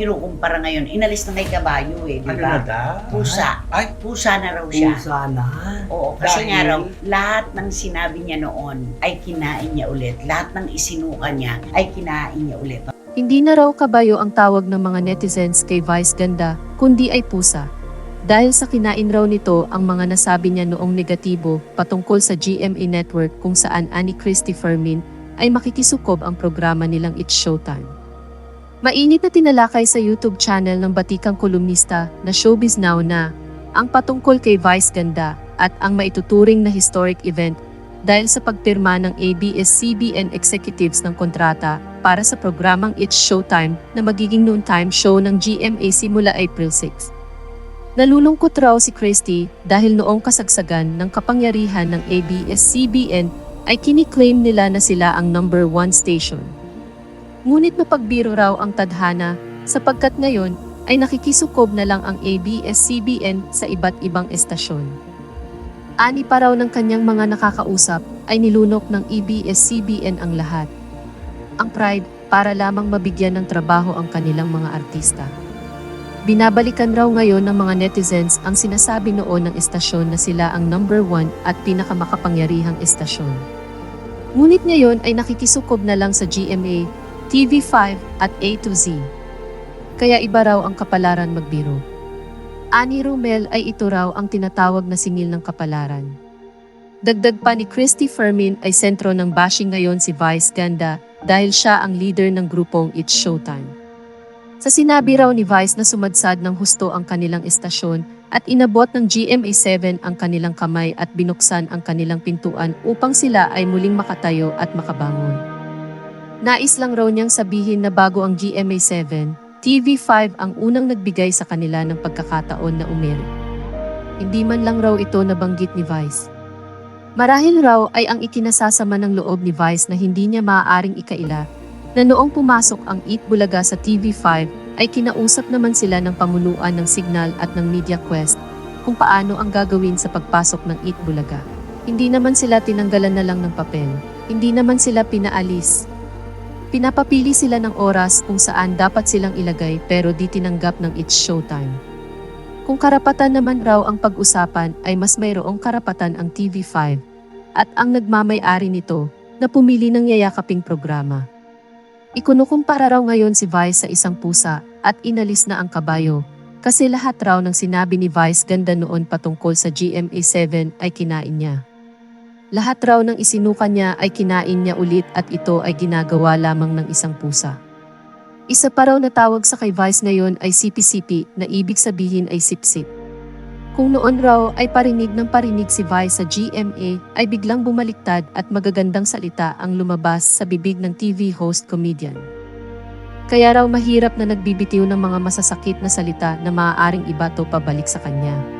kinukumpara ngayon. Inalis na kay kabayo eh, di Ano ba? na daw? Pusa. Ay, Pusa na raw siya. Pusa na. Oo, kasi Dahil- nga raw, lahat ng sinabi niya noon ay kinain niya ulit. Lahat ng isinuka niya ay kinain niya ulit. Hindi na raw kabayo ang tawag ng mga netizens kay Vice Ganda, kundi ay pusa. Dahil sa kinain raw nito ang mga nasabi niya noong negatibo patungkol sa GMA Network kung saan ani Christy Fermin ay makikisukob ang programa nilang It's Showtime. Mainit na tinalakay sa YouTube channel ng batikang kolumnista na Showbiz Now na ang patungkol kay Vice Ganda at ang maituturing na historic event dahil sa pagpirma ng ABS-CBN executives ng kontrata para sa programang It's Showtime na magiging noontime show ng GMA simula April 6. Nalulungkot raw si Christy dahil noong kasagsagan ng kapangyarihan ng ABS-CBN ay kiniklaim nila na sila ang number one station. Ngunit mapagbiro raw ang tadhana sapagkat ngayon ay nakikisukob na lang ang ABS-CBN sa iba't ibang estasyon. Ani pa raw ng kanyang mga nakakausap ay nilunok ng ABS-CBN ang lahat. Ang pride para lamang mabigyan ng trabaho ang kanilang mga artista. Binabalikan raw ngayon ng mga netizens ang sinasabi noon ng estasyon na sila ang number one at pinakamakapangyarihang estasyon. Ngunit ngayon ay nakikisukob na lang sa GMA, TV5 at A to Z. Kaya iba raw ang kapalaran magbiro. Ani Romel ay ito raw ang tinatawag na singil ng kapalaran. Dagdag pa ni Christy Fermin ay sentro ng bashing ngayon si Vice Ganda dahil siya ang leader ng grupong It's Showtime. Sa sinabi raw ni Vice na sumadsad ng husto ang kanilang estasyon at inabot ng GMA7 ang kanilang kamay at binuksan ang kanilang pintuan upang sila ay muling makatayo at makabangon. Nais lang raw niyang sabihin na bago ang GMA7, TV5 ang unang nagbigay sa kanila ng pagkakataon na umiri. Hindi man lang raw ito nabanggit ni Vice. Marahil raw ay ang ikinasasama ng loob ni Vice na hindi niya maaaring ikaila na noong pumasok ang Eat Bulaga sa TV5 ay kinausap naman sila ng pamunuan ng Signal at ng Media Quest kung paano ang gagawin sa pagpasok ng Eat Bulaga. Hindi naman sila tinanggalan na lang ng papel. Hindi naman sila pinaalis. Pinapapili sila ng oras kung saan dapat silang ilagay pero di tinanggap ng It's Showtime. Kung karapatan naman raw ang pag-usapan ay mas mayroong karapatan ang TV5 at ang nagmamay-ari nito na pumili ng yayakaping programa. Ikunukumpara raw ngayon si Vice sa isang pusa at inalis na ang kabayo kasi lahat raw ng sinabi ni Vice ganda noon patungkol sa GMA7 ay kinain niya. Lahat raw ng isinuka niya ay kinain niya ulit at ito ay ginagawa lamang ng isang pusa. Isa pa raw na tawag sa kay Vice ngayon ay sipi-sipi na ibig sabihin ay sip-sip. Kung noon raw ay parinig ng parinig si Vice sa GMA ay biglang bumaliktad at magagandang salita ang lumabas sa bibig ng TV host comedian. Kaya raw mahirap na nagbibitiw ng mga masasakit na salita na maaaring ibato pabalik sa kanya.